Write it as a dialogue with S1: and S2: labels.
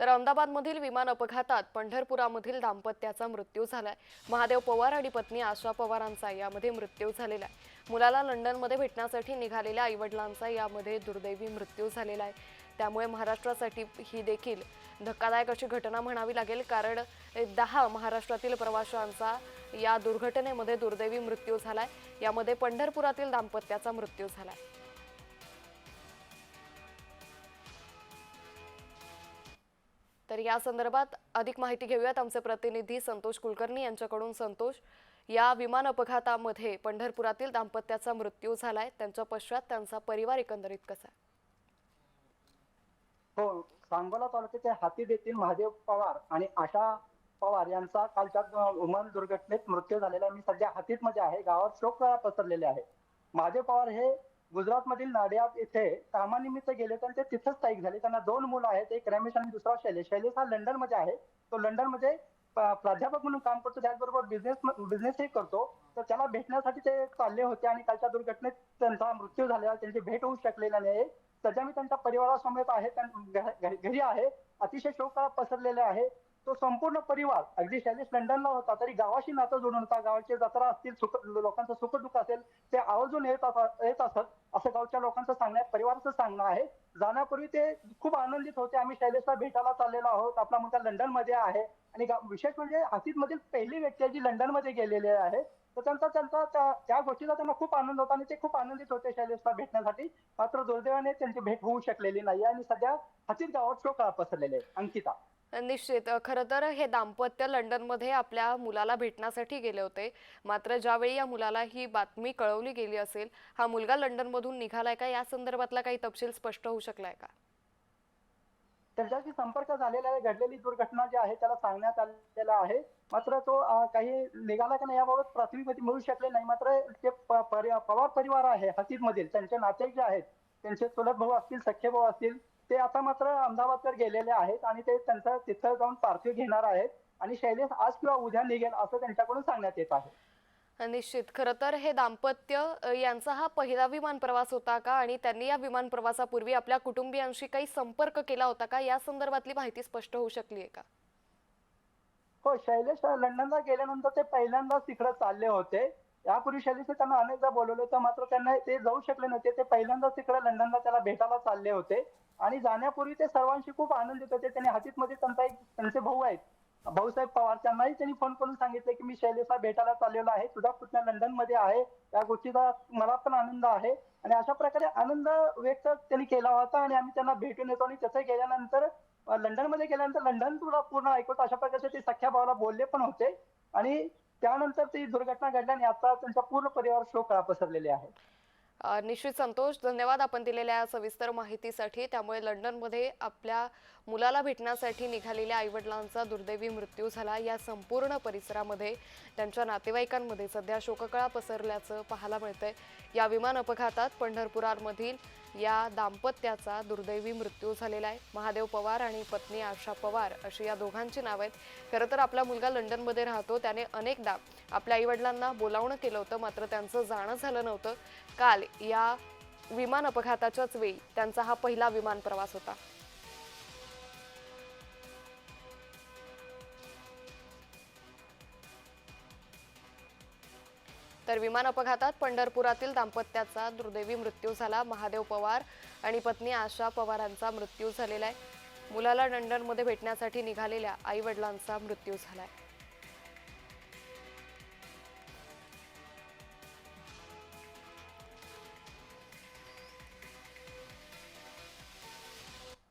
S1: तर अहमदाबादमधील विमान अपघातात पंढरपुरामधील दाम्पत्याचा मृत्यू झालाय. महादेव पवार आणि पत्नी आशा पवारांचा यामध्ये मृत्यू झालेला आहे. मुलाला लंडनमध्ये भेटण्यासाठी निघालेल्या आईवडिलांचा यामध्ये दुर्दैवी मृत्यू झालेला आहे. त्यामुळे महाराष्ट्रासाठी ही देखील धक्कादायक अशी घटना म्हणावी लागेल कारण दहा महाराष्ट्रातील प्रवाशांचा या दुर्घटनेमध्ये दुर्दैवी मृत्यू झालाय. यामध्ये पंढरपुरातील दाम्पत्याचा मृत्यू झालाय. तर या संदर्भात अधिक माहिती घेऊयात आमचे प्रतिनिधी संतोष कुलकर्णी यांच्याकडून. संतोष या विमान अपघातामध्ये पंढरपुरातील दाम्पत्याचा मृत्यू झालाय. त्यांच्या पश्चात त्यांचा परिवार एकंदरीत कसा आहे?
S2: हो सांगोला तालुक्याचे हाती येथील महादेव पवार आणि आशा पवार यांचा कालच्या अ, विमान दुर्घटनेत मृत्यू झालेला आहे. मी सध्या हातीत मध्ये आहे. गावात शोक पसरलेले आहे. महादेव पवार हे गुजरातमधील नाडियाद इथे कामानिमित्त गेले तर ते तिथंच स्थायिक झाले. त्यांना दोन मुलं आहेत एक रमेश आणि दुसरा शैलेश. शैलेश हा लंडनमध्ये आहे. तो लंडनमध्ये प्राध्यापक म्हणून काम करतो. त्याचबरोबर बिझनेस बिझनेसही करतो. तर त्याला भेटण्यासाठी ते चालले होते आणि कालच्या दुर्घटनेत त्यांचा मृत्यू झालेला त्यांची भेट होऊ शकलेला नाही. सध्या मी त्यांच्या परिवारासमोर आहे. घरी आहे. अतिशय शोक पसरलेले आहे. तो संपूर्ण परिवार अगदी शैलेश लंडनला होता तरी गावाशी नातं जोडून होता गावाचे जत्रा असतील सुख लोकांचं सुखदुःख असेल ते आवर्जून येत येत असत असं गावच्या लोकांचं सांगणं आहे परिवाराचं सांगणं आहे. जाण्यापूर्वी ते खूप आनंदित होते. आम्ही शैलेशला भेटायला चाललेलो आहोत. आपला मुलगा लंडनमध्ये आहे. आणि विशेष म्हणजे हातीतमधील पहिली व्यक्ती आहे जी लंडनमध्ये गेलेली आहे. तर त्यांचा त्यांचा त्या- गोष्टीचा त्यांना खूप आनंद होता आणि ते खूप आनंदित होते शैलेशला भेटण्यासाठी. मात्र दुर्दैवाने त्यांची भेट होऊ शकलेली नाही. आणि सध्या हातीत गावात शोक पसरलेले आहे. अंकिता.
S1: निश्चित. खरं तर हे दाम्पत्य लंडनमध्ये आपल्या मुलाला भेटण्यासाठी गेले होते. मात्र ज्यावेळी या मुलाला ही बातमी कळवली गेली असेल हा मुलगा लंडनमधून निघालाय का? या संदर्भातला काही तपशील स्पष्ट होऊ शकलाय का?
S2: त्याच्याशी संपर्क झालेला आहे. घडलेली दुर्घटना जी आहे त्याला सांगण्यात आलेला आहे. मात्र तो काही निघाला का नाही याबाबत प्राथमिक माहिती मिळू शकले नाही. मात्र जे पवार परिवार आहे हसीद मधील त्यांचे नातेवाईक जे आहेत त्यांचे चुलत भाऊ असतील सख्खे भाऊ असतील ते आता मात्र अहमदाबादकडे गेलेले आहेत आणि ते त्यांचं तिथं जाऊन पार्थिव घेणार आहेत. आणि शैलेश आज किंवा उद्या निघेल असं त्यांच्याकडून सांगण्यात येत आहे.
S1: निश्चित. खरं तर हे दाम्पत्य यांचा हा पहिला विमान प्रवास होता का? आणि त्यांनी या विमान प्रवासापूर्वी आपल्या कुटुंबियांशी काही संपर्क केला होता का? या संदर्भातली माहिती स्पष्ट होऊ शकली आहे का?
S2: हो शैलेश लंडनला गेल्यानंतर ते पहिल्यांदाच तिकडे चालले होते. यापूर्वी शैलेशने त्यांना अनेकदा बोलवलं होतं मात्र त्यांना ते जाऊ शकले नव्हते. ते पहिल्यांदाच तिकडे लंडनला त्याला भेटायला चालले होते. आणि जाण्यापूर्वी ते सर्वांशी खूप आनंदित होते. त्यांनी हातीत मध्ये त्यांचा एक त्यांचे भाऊ आहेत. भाऊसाहेब पवार त्यांनाही त्यांनी फोन करून सांगितले की मी शैलेशला भेटायला चाललेलो आहे. तुझा पुतण्या लंडनमध्ये आहे? त्या गोष्टीचा मला पण आनंद आहे. आणि अशा प्रकारे आनंद व्यक्त त्यांनी केला होता आणि आम्ही त्यांना भेटून येतो. आणि तसं गेल्यानंतर लंडनमध्ये गेल्यानंतर लंडन तुला पूर्ण ऐकवतो. अशा प्रकारचे ते सख्या भावाला बोलले पण होते. आणि त्यानंतर ती दुर्घटना घडल्याने आता त्यांचा पूर्ण परिवार शोकळा पसरलेले आहे.
S1: निश्चित संतोष धन्यवाद आपण दिलेल्या सविस्तर माहितीसाठी. त्यामुळे लंडनमध्ये आपल्या मुलाला भेटण्यासाठी निघालेल्या आईवडिलांचा दुर्दैवी मृत्यू झाला. या संपूर्ण परिसरामध्ये त्यांच्या नातेवाईकांमध्ये सध्या शोककळा पसरल्याचं पाहायला मिळतंय. या विमान अपघातात पंढरपुरांमधील या दाम्पत्याचा दुर्दैवी मृत्यू झालेला आहे. महादेव पवार आणि पत्नी आशा पवार अशी या दोघांची नावं आहेत. खरं तर आपला मुलगा लंडनमध्ये राहतो. त्याने अनेकदा आपल्या आईवडिलांना बोलावणं केलं होतं. मात्र त्यांचं जाणं झालं नव्हतं. काल या विमान अपघाताच्याच वेळी त्यांचा हा पहिला विमान प्रवास होता. तर विमान अपघातात पंढरपुरातील दाम्पत्याचा दुर्दैवी मृत्यू झाला. महादेव पवार आणि पत्नी आशा पवारांचा मृत्यू झालेला आहे. मुलाला लंडनमध्ये भेटण्यासाठी निघालेल्या आई वडिलांचा मृत्यू आहे